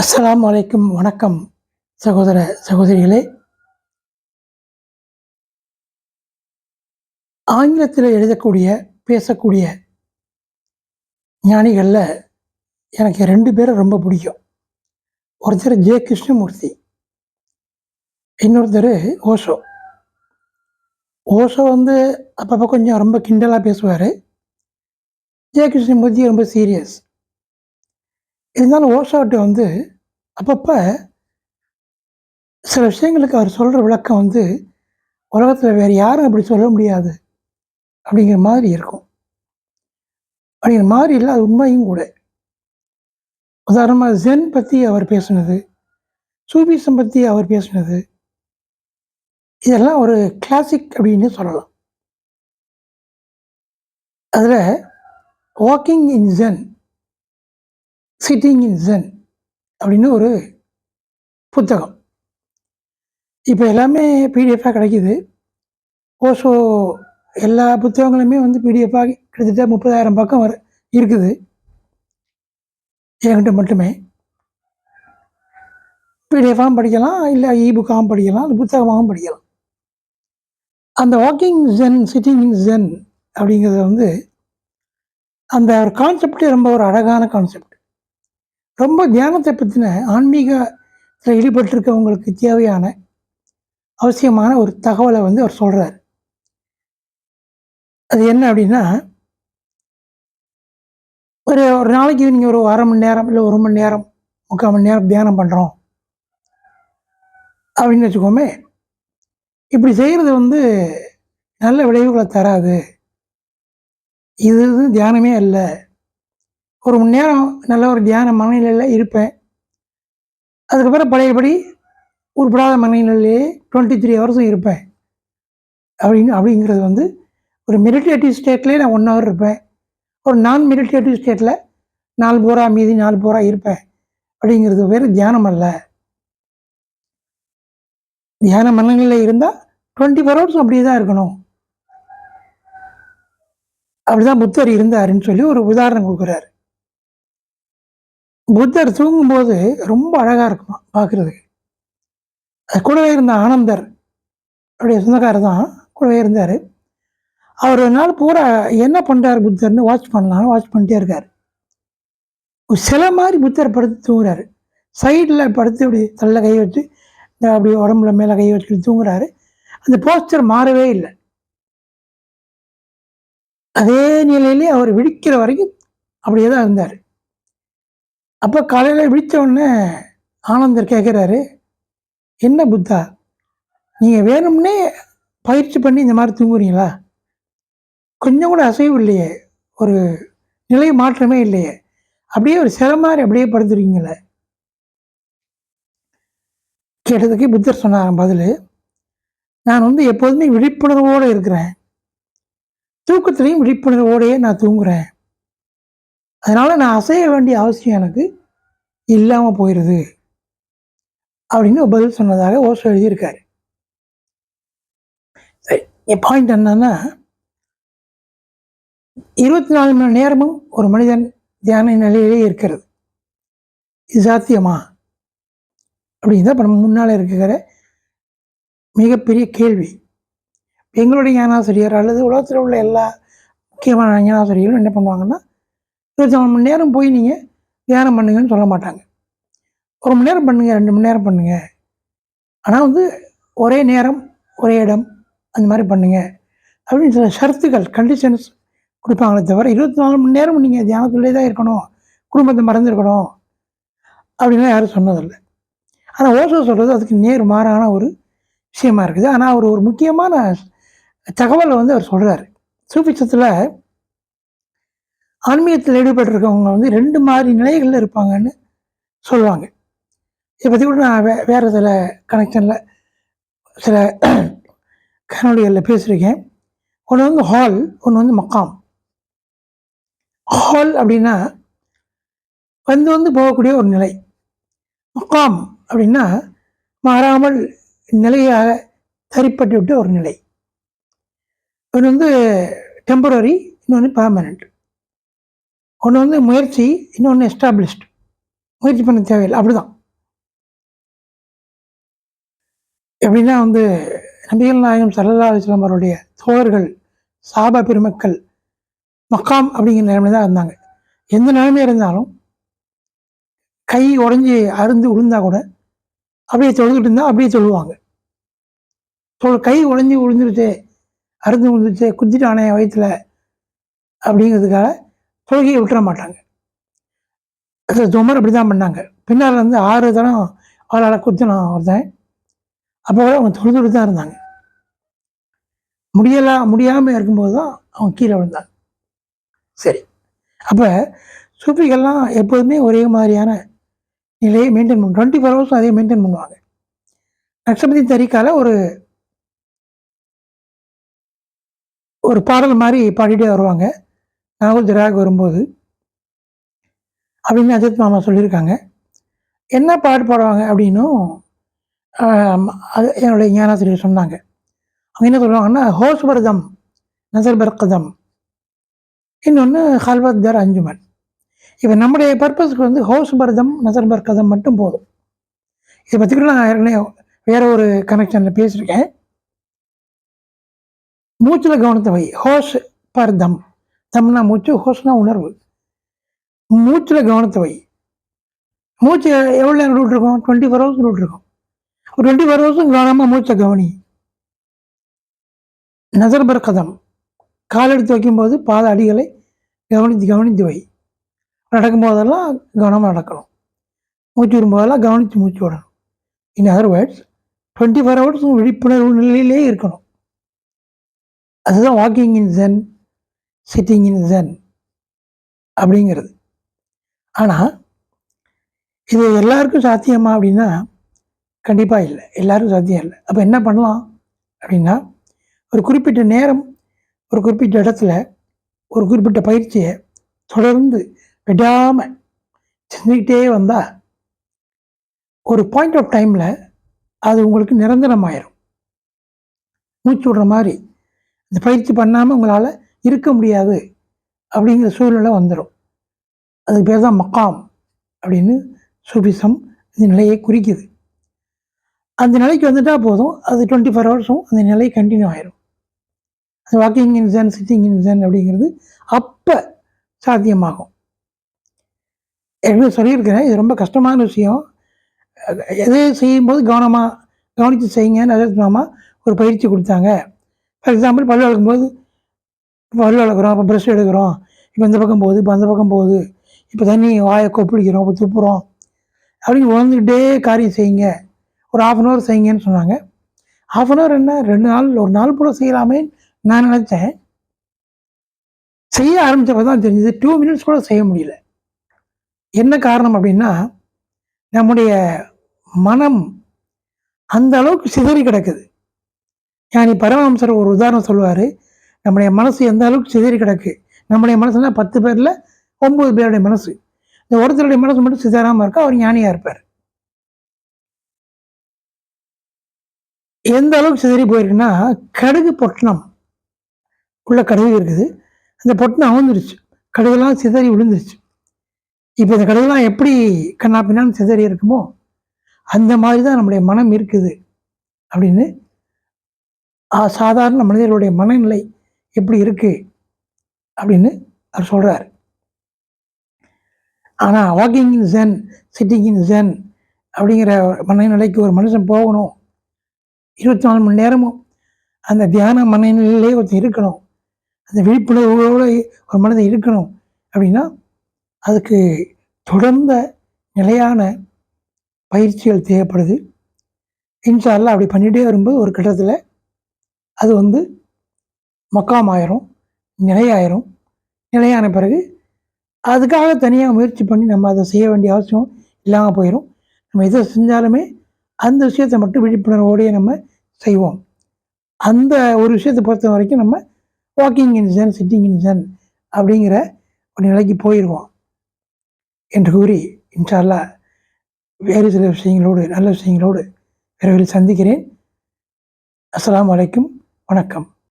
அஸ்லாம் அலைக்கும் வணக்கம் சகோதர சகோதரிகளே. ஆங்கிலத்தில் எழுதக்கூடிய பேசக்கூடிய ஞானிகளில் எனக்கு ரெண்டு பேரை ரொம்ப பிடிக்கும். ஒருத்தர் ஜே கிருஷ்ணமூர்த்தி இன்னொருத்தர் ஓஷோ. ஓஷோ வந்து அப்பப்போ கொஞ்சம் ரொம்ப கிண்டலாக பேசுவார். ஜே கிருஷ்ணமூர்த்தி ரொம்ப சீரியஸ் இருந்தாலும் ஓஷோட்ட வந்து அப்பப்போ சில விஷயங்களுக்கு அவர் சொல்கிற விளக்கம் வந்து உலகத்தில் வேறு யாரும் அப்படி சொல்ல முடியாது அப்படிங்கிற மாதிரி இருக்கும். அப்படிங்கிற மாதிரி இல்லை அது உண்மையும் கூட. உதாரணமாக ஜென் பற்றி அவர் பேசுனது சூபிசம் பற்றி அவர் பேசுனது இதெல்லாம் ஒரு கிளாசிக் அப்படின்னு சொல்லலாம். அதில் walking in Zen sitting in Zen அப்படின்னு ஒரு புத்தகம். இப்போ எல்லாமே பிடிஎஃபாக கிடைக்குது. ஓஷோ எல்லா புத்தகங்களுமே வந்து பிடிஎஃபாக கிட்டத்தட்ட முப்பதாயிரம் பக்கம் வர இருக்குது. என்கிட்ட மட்டுமே. பிடிஎஃபாகவும் படிக்கலாம் இல்லை இபுக்காகவும் படிக்கலாம் இல்லை புத்தகமாகவும் படிக்கலாம். அந்த walking Zen sitting in Zen அப்படிங்கிறது வந்து அந்த ஒரு கான்செப்டே ரொம்ப ஒரு அழகான கான்செப்ட் ரொம்ப தியானத்தை பற்றின ஆன்மீகத்தில் ஈடுபட்டிருக்கவங்களுக்கு தேவையான அவசியமான ஒரு தகவலை வந்து அவர் சொல்கிறார் அது என்ன அப்படின்னா ஒரு ஒரு நாளைக்கு நீங்கள் ஒரு அரை மணி நேரம் இல்லை ஒரு மணி நேரம் முக்கால் மணி நேரம் தியானம் பண்ணுறோம் அப்படின்னு வச்சுக்கோமே இப்படி செய்கிறது வந்து நல்ல விளைவுகளை தராது. இது தியானமே இல்லை ஒரு மணி நேரம் நல்ல ஒரு தியான மனநிலையில் இருப்பேன். அதுக்கப்புறம் பழையபடி உருப்படாத மனநிலையிலேயே டுவெண்ட்டி த்ரீ ஹவர்ஸும் இருப்பேன். அப்படின்னு அப்படிங்கிறது வந்து ஒரு மெடிடேட்டிவ் ஸ்டேட்லேயே நான் ஒன் ஹவர் இருப்பேன். ஒரு நான் மெடிடேட்டிவ் ஸ்டேட்டில் நாலு போரா மீதி நாலு போரா இருப்பேன். அப்படிங்கிறது வேறு தியானம் அல்ல. தியான மனநிலையில் இருந்தால் டுவெண்ட்டி ஃபோர் ஹவர்ஸும் அப்படியே தான் இருக்கணும். அப்படிதான் புத்தர் இருந்தாருன்னு சொல்லி ஒரு உதாரணம் கொடுக்குறாரு. புத்தர் தூங்கும்போது ரொம்ப அழகாக இருக்குமா பார்க்குறதுக்கு அது கூடவே இருந்த ஆனந்தர் அப்படியே சொந்தக்காரர் தான் கூடவே இருந்தார். அவர் ஒரு நாள் பூரா என்ன பண்ணுறாரு புத்தர்னு வாட்ச் பண்ணலான்னு வாட்ச் பண்ணிட்டே இருக்கார். ஒரு சில மாதிரி புத்தர் படுத்து தூங்குறாரு. சைடில் படுத்து இப்படி தள்ள கை வச்சு இந்த அப்படி உடம்புல மேலே கை வச்சு தூங்குறாரு. அந்த போஸ்டர் மாறவே இல்லை. அதே நிலையிலே அவர் விழிக்கிற வரைக்கும் அப்படியே தான் இருந்தார். அப்போ காலையில் விழித்த உடனே ஆனந்தர் கேட்குறாரு என்ன புத்தா? நீங்கள் வேணும்னே பயிற்சி பண்ணி இந்த மாதிரி தூங்குறீங்களா? கொஞ்சம் கூட அசைவு இல்லையே ஒரு நிலை மாற்றமே இல்லையே அப்படியே ஒரு சில மாதிரி அப்படியே படுத்துருக்கீங்களே கேட்டதுக்கு புத்தர் சொன்னார் பதில் நான் வந்து எப்போதுமே விழிப்புணர்வோடு இருக்கிறேன். தூக்கத்துலேயும் விழிப்புணர்வோடையே நான் தூங்குறேன். அதனால் நான் அசைய வேண்டிய அவசியம் எனக்கு இல்லாமல் போயிடுது அப்படின்னு பதில் சொன்னதாக ஓசோ எழுதியிருக்காரு. சரி என் பாயிண்ட் என்னன்னா இருபத்தி நாலு மணி நேரமும் ஒரு மனிதன் தியான நிலையிலே இருக்கிறது. இது சாத்தியமா? அப்படின்னு தான் இப்போ நம்ம முன்னால் இருக்கிற மிகப்பெரிய கேள்வி. எங்களுடைய ஞானாசிரியர் அல்லது உலகத்தில் உள்ள எல்லா முக்கியமான ஞானாசிரியர்களும் என்ன பண்ணுவாங்கன்னா இருபத்தி நாலு மணி நேரம் போய் நீங்கள் தியானம் பண்ணுங்கன்னு சொல்ல மாட்டாங்க. ஒரு மணி நேரம் பண்ணுங்கள் ரெண்டு மணி நேரம் பண்ணுங்கள் ஆனால் வந்து ஒரே நேரம் ஒரே இடம் அந்த மாதிரி பண்ணுங்கள் அப்படின்னு சில ஷர்த்துகள் கண்டிஷன்ஸ் கொடுப்பாங்களே தவிர இருபத்தி நாலு மணி நேரம் நீங்கள் தியானத்துள்ளே தான் இருக்கணும். குடும்பத்தை மறந்துருக்கணும். அப்படின்லாம் யாரும் சொன்னதில்லை. ஆனால் ஓசோ சொல்கிறது அதுக்கு நேர் மாறான ஒரு விஷயமா இருக்குது. ஆனால் அவர் ஒரு முக்கியமான தகவலை வந்து அவர் சொல்கிறார் சூப்பிச்சத்தில் ஆன்மீகத்தில் ஈடுபட்டிருக்கவங்க வந்து ரெண்டு மாதிரி நிலைகளில் இருப்பாங்கன்னு சொல்லுவாங்க. இதை பற்றி கூட நான் வே வேறு சில கனெக்ஷனில் சில கனொலிகளில் பேசியிருக்கேன். ஒன்று வந்து ஹால் ஒன்று வந்து மக்காம். ஹால் அப்படின்னா வந்து வந்து போகக்கூடிய ஒரு நிலை. மக்காம் அப்படின்னா மாறாமல் நிலையாக தரிப்பட்டு விட்ட ஒரு நிலை. ஒன்று வந்து டெம்பரரி இன்னொன்று பர்மனண்ட் ஒன்று வந்து முயற்சி இன்னொன்று எஸ்டாப்ளிஷ்டு முயற்சி பண்ண தேவையில்லை. அப்படிதான். எப்படின்னா வந்து நபிகள் நாயகம் சல்லல்லா அலிஸ்லாம் அவருடைய தோழர்கள் சாபா பெருமக்கள் மக்காம் அப்படிங்கிற நிலைமையில தான் இருந்தாங்க. எந்த நிலைமையாக இருந்தாலும் கை உடஞ்சி அருந்து விழுந்தா கூட அப்படியே தொழுதுட்டு இருந்தால் அப்படியே சொல்லுவாங்க தொழு கை உடஞ்சி விழுந்துருச்சு அருந்து விழுந்துருச்சு குத்திட்டானே வயிற்றுல அப்படிங்கிறதுக்காக தொழுகையை விட்டுற மாட்டாங்க. அது துமர் அப்படி தான் பண்ணாங்க. பின்னால் வந்து ஆறு தரம் அவளால் குத்தினோம் ஒருத்தன் அப்போ கூட அவங்க தொழுதுட்டு தான் இருந்தாங்க. முடியலாம் முடியாமல் இருக்கும்போது தான் அவங்க கீழே விழுந்தாங்க. சரி. அப்போ சூஃபிகள்லாம் எப்போதுமே ஒரே மாதிரியான நிலையை மெயின்டைன் பண்ணும் டுவெண்ட்டி ஃபோர் ஹவர்ஸும் அதே மெயின்டைன் பண்ணுவாங்க. நக்ஷபதி தரிக்கால ஒரு ஒரு பாடல் மாதிரி பாடிட்டே வருவாங்க. நாகூர் திராக் வரும்போது அப்படின்னு அஜித் மாமா சொல்லியிருக்காங்க. என்ன பாட்டு பாடுவாங்க அப்படின்னும் அது என்னுடைய ஞானாசிரியர் சொன்னாங்க. அவங்க என்ன சொல்லுவாங்கன்னா ஹோஸ்வர்தம் நசர் பர்கதம் இன்னொன்று ஹல்வத் தர் அஞ்சுமன். இப்போ நம்முடைய பர்பஸ்க்கு வந்து ஹோஸ் பர்தம் நசர் பர்கதம் மட்டும் போதும். இதை பற்றி கூட நான் ஏற்கனவே வேற ஒரு கனெக்ஷனில் பேசியிருக்கேன். மூச்சில் கவனத்தை வை. ஹோஸ் பர்தம் தம்னா மூச்சு ஹோஸ்னா உணர்வு. மூச்சில் கவனத்தை வை. மூச்சு எவ்வளோ நேரம் விட்டுருக்கோம் டுவெண்ட்டி ஃபோர் ஹவர்ஸ் விட்டுருக்கோம் ஒரு டுவெண்ட்டி ஃபோர் ஹவர்ஸும் கவனமாக மூச்சை கவனி. நசர்பர் கதம் கால் எடுத்து வைக்கும்போது பாத அடிகளை கவனித்து கவனித்து வை. நடக்கும்போதெல்லாம் கவனமாக நடக்கணும். மூச்சு விடும்போதெல்லாம் கவனித்து மூச்சு விடணும். In other words twenty four ஹவர்ஸும் விழிப்புணர்வு நிலையிலே இருக்கணும். அதுதான் walking in Zen sitting in Zen அப்படிங்கிறது. ஆனால் இது எல்லாருக்கும் சாத்தியமா அப்படின்னா கண்டிப்பாக இல்லை. எல்லாருக்கும் சாத்தியம் இல்லை. அப்போ என்ன பண்ணலாம் அப்படின்னா ஒரு குறிப்பிட்ட நேரம் ஒரு குறிப்பிட்ட இடத்துல ஒரு குறிப்பிட்ட பயிற்சியை தொடர்ந்து விடாமல் செஞ்சுக்கிட்டே வந்தால் ஒரு பாயிண்ட் ஆஃப் டைமில் அது உங்களுக்கு நிரந்தரமாயிரும். மூச்சு விடுற மாதிரி இந்த பயிற்சி பண்ணாமல் உங்களால் இருக்க முடியாது அப்படிங்கிற சூழ்நிலை வந்துடும் அதுக்கு பேர் தான் மக்காம் அப்படின்னு சூபிசம் இந்த நிலையை குறிக்குது. அந்த நிலைக்கு வந்துட்டால் போதும். அது டுவெண்ட்டி ஃபோர் ஹவர்ஸும் அந்த நிலை கண்டினியூ ஆயிரும். அது வாக்கிங் இன்சன் சிட்டிங் இன்சன் அப்படிங்கிறது அப்போ சாத்தியமாகும். ஏற்கனவே சொல்லியிருக்கிறேன் இது ரொம்ப கஷ்டமான விஷயம். எதை செய்யும்போது கவனமாக கவனித்து செய்யுங்கன்னு அஜத் மாமா ஒரு பயிற்சி கொடுத்தாங்க. ஃபார் எக்ஸாம்பிள் பல்லு வளர்க்கும்போது பல்லு வளர்க்குறோம் அப்போ ப்ரெஷ் எடுக்கிறோம். இப்போ இந்த பக்கம் போகுது இப்போ அந்த பக்கம் போகுது. இப்போ தண்ணி வாயை கொப்பளிக்கிறோம் இப்போ துப்புறோம். அப்படின்னு உணர்ந்துக்கிட்டே காரியம் செய்யுங்க. ஒரு ஆஃப் அன் ஹவர் செய்யுங்கன்னு சொன்னாங்க. ஆஃப் அன் ஹவர் என்ன? ரெண்டு நாள் ஒரு நாள் கூட செய்யலாமே நான் நினச்சேன். செய்ய ஆரம்பித்தப்ப தான் தெரிஞ்சது டூ மினிட்ஸ் கூட செய்ய முடியல. என்ன காரணம் அப்படின்னா நம்முடைய மனம் அந்த அளவுக்கு சிதறி கிடக்குது. ஞானி பரமஹம்சர் ஒரு உதாரணம் சொல்லுவார். நம்முடைய மனசு எந்த அளவுக்கு சிதறி கிடக்கு? நம்முடைய மனசுனா பத்து பேரில் ஒம்பது பேருடைய மனசு. இந்த ஒருத்தருடைய மனசு மட்டும் சிதறாமல் இருக்கா? அவர் ஞானியாக இருப்பார். எந்த அளவுக்கு சிதறி போயிருக்குன்னா கடுகு பொட்டணம் உள்ள கடுகு இருக்குது. அந்த பொட்டணம் அவுந்துருச்சு கடுகுலாம் சிதறி விழுந்துருச்சு. இப்போ இந்த கடுகுலாம் எப்படி கண்ணா பின்னான்னு சிதறி இருக்குமோ அந்த மாதிரி தான் நம்முடைய மனம் இருக்குது அப்படின்னு சாதாரண மனிதர்களுடைய மனநிலை எப்படி இருக்குது அப்படின்னு அவர் சொல்கிறார் ஆனால் walking in Zen sitting in Zen அப்படிங்கிற மனநிலைக்கு ஒரு மனுஷன் போகணும். இருபத்தி நாலு மணி நேரமும் அந்த தியான மனநிலையிலே ஒருத்தன் இருக்கணும். அந்த விழிப்புணர்வோடு ஒரு மனிதன் இருக்கணும் அப்படின்னா அதுக்கு தொடர்ந்த நிலையான பயிற்சிகள் தேவைப்படுது. இன்ஷா அப்படி பண்ணிகிட்டே வரும்போது ஒரு கட்டத்தில் அது வந்து மக்காம் ஆயிரும் நிலையாயிரும் நிலையான பிறகு அதுக்காக தனியாக முயற்சி பண்ணி நம்ம அதை செய்ய வேண்டிய அவசியம் இல்லாமல் போயிடும் நம்ம எதை செஞ்சாலுமே அந்த விஷயத்தை மட்டும் விழிப்புணர்வோடையே நம்ம செய்வோம். அந்த ஒரு விஷயத்தை பொறுத்த வரைக்கும் நம்ம வாக்கிங் இன் சிட்டிங் இன் அப்படிங்கிற ஒரு நிலைக்கு போயிடுவோம் என்று கூறி இன்ஷால்லா வேறு சில விஷயங்களோடு நல்ல விஷயங்களோடு விரைவில் சந்திக்கிறேன். அஸ்லாம் அலைக்கும். வணக்கம்.